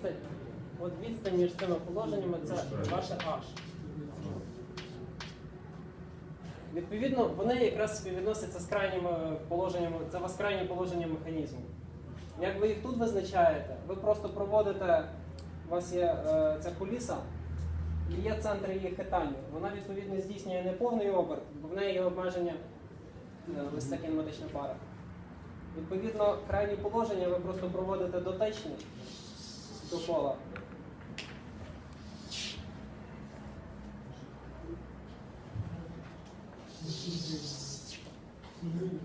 відстань, от відстань між цими положеннями це ваше H. Відповідно, вони якраз співвідносяться з крайніми положеннями, це у вас крайнє положення механізму. Як ви їх тут визначаєте, ви просто проводите, у вас є е, ця куліса, і є центр її хитання. Вона відповідно здійснює не повний оберт, бо в неї є обмеження е, висока кінематична пара. Відповідно, крайні положення ви просто проводите дотичні до кола.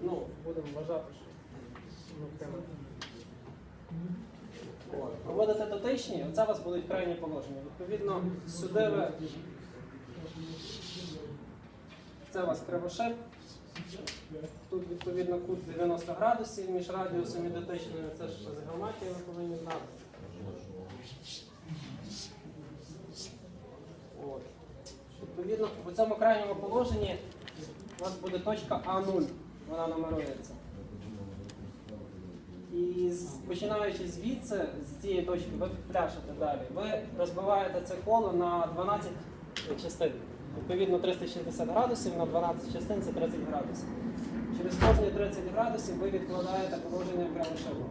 Ну, будемо вважати, що ну, прямо. Проводите дотичні, оце у вас будуть крайні положення. Відповідно, сюди ви. Це у вас кривошип. Тут відповідно кут 90 градусів між радіусом і дотичною. Це ж з геометрії ви повинні знати. От. Відповідно, в цьому крайньому положенні у вас буде точка А0. Вона нумерується. І починаючи звідси, з цієї точки, ви пляшете далі. Ви розбиваєте це коло на 12 частин. Відповідно 360 градусів на 12 частин це 30 градусів. Через кожні 30 градусів ви відкладаєте положення прямо шибу.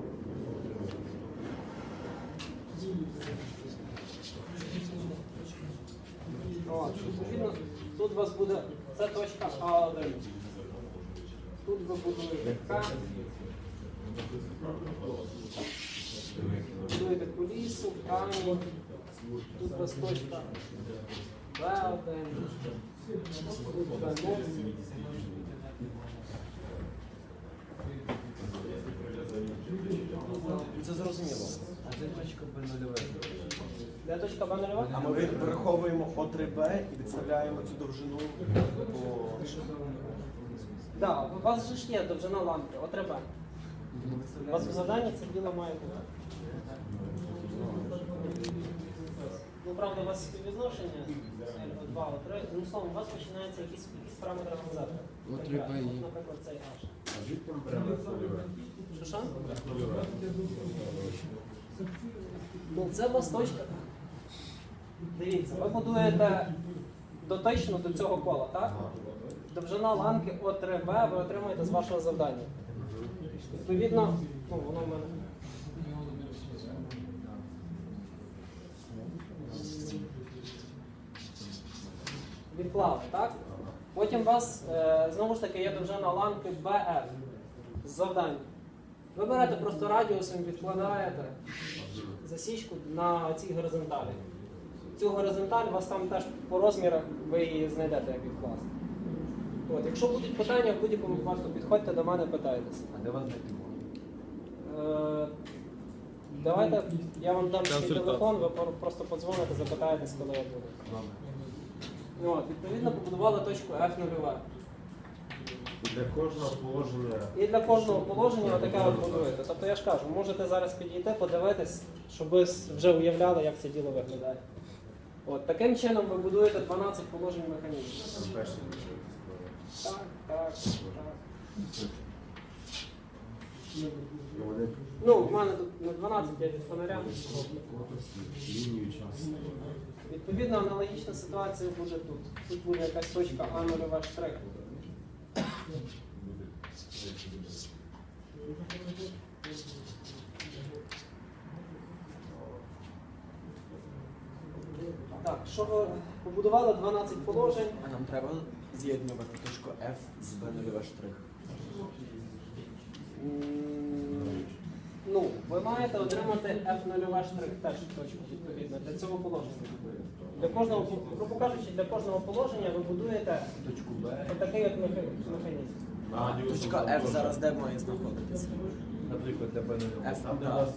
Відповідно, тут у вас буде це точка А1. Тут ви будуєте К. Будуєте кулісу, камінь. Тут у вас точка Б1. Тут Б0. Це зрозуміло. А де точка Б нульове? Де точка Б0? А ми вираховуємо О3Б і відставляємо цю довжину по... Так, у вас же ж є довжина лампи, отреба. У вас в заданні це діло має бути. Ну, правда, у вас співвідношення L2, O3, ну, словом, у вас починається якісь, якісь параметри назад. Ну, треба і- Наприклад, цей H. А звідки ми беремо нульове? Що що? Ну, це у вас точка. Дивіться, ви будуєте дотично до цього кола, так? Довжина ланки О3Б ви отримуєте з вашого завдання. Відповідно, ну, воно в мене. Відклали, так? Потім у вас е, знову ж таки є довжина ланки BF з завдання. Ви берете просто радіусом, відкладаєте засічку на цій горизонталі. Цю горизонталь у вас там теж по розмірах ви її знайдете, як відкласти. От, якщо будуть питання, в будь-якому випадку підходьте до мене, питайтеся. А де вас? Е, давайте я вам дам свій телефон, ви просто подзвоните, запитаєтесь, коли я буду. От, відповідно, побудували точку F нульова. І Для кожного положення І для кожного положення отаке от будуєте. Тобто я ж кажу, можете зараз підійти, подивитись, щоб ви вже уявляли, як це діло виглядає. От, таким чином ви будуєте 12 положень механізмів. Так, так, так. Ну, в мене тут не 12, я від фонаря. Відповідно, аналогічна ситуація буде тут. Тут буде якась точка А нульова штрих. Так, що ви побудували 12 положень. А нам треба з'єднувати точку F з Б нульове штрих. Ну, ви маєте отримати F0 штрих теж точку відповідно для цього положення. Для кожного, грубо кажучи, для кожного положення ви будуєте Точку Б. отакий от механізм. Точка F зараз де має знаходитися? Наприклад, для мене. F, так. нас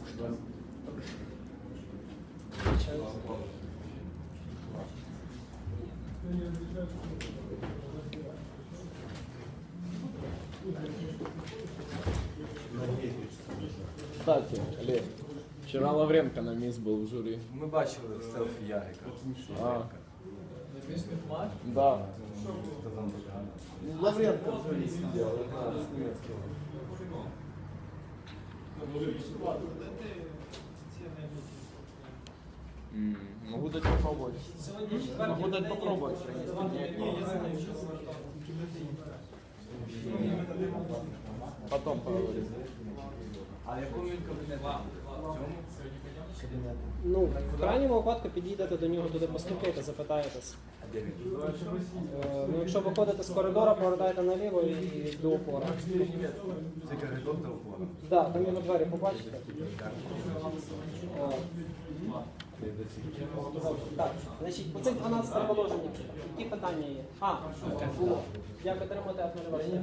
Кстати, Олег, вчера Лавренко на мисс был в жюри. Ми бачили селфі Ярика. А. Да. Лавренко в журі сидів, але з німецьким. Могу дать попробовать. Сьогодні четвертий Могу дать день, як попробовать. Потом поговорим. А в якому він цьому? Ну, в крайньому випадку підійдете до нього туди постукаєте, запитаєтесь. Е, Ну, якщо виходите з коридора, повертаєте наліво і до опора. Це коридор до упора. Так, там його двері побачите. Так, значить, оце 12 положення. Які питання є? А, було. Як отримати автомобіль?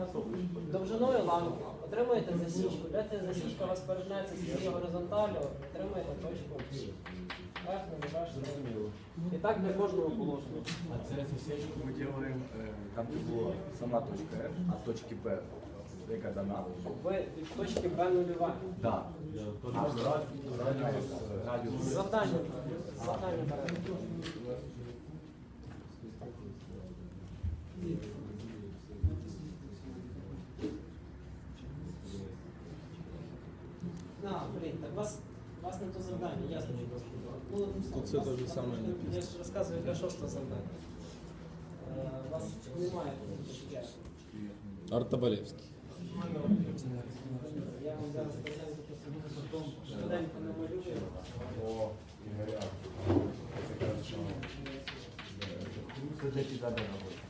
Довжиною ланку. Отримуєте засічку. Де ця засічка у вас перетнеться з цією горизонталю, отримуєте точку. Верхню. І так для кожного положення. А це засічку ми робимо е, там, де була сама точка F, а точки Б, яка дана. Ви від точки Б нульова. Так. А радіус, радіус. Завдання. Завдання берете. А, блін, так у вас, у вас не то завдання, ясно, що ну, Тут все у вас- те ж саме написано. Я ж розказую для шостого завдання. Е, У вас немає такого. Я вам зараз швиденько швиденько намалюю. Це для тебе робота.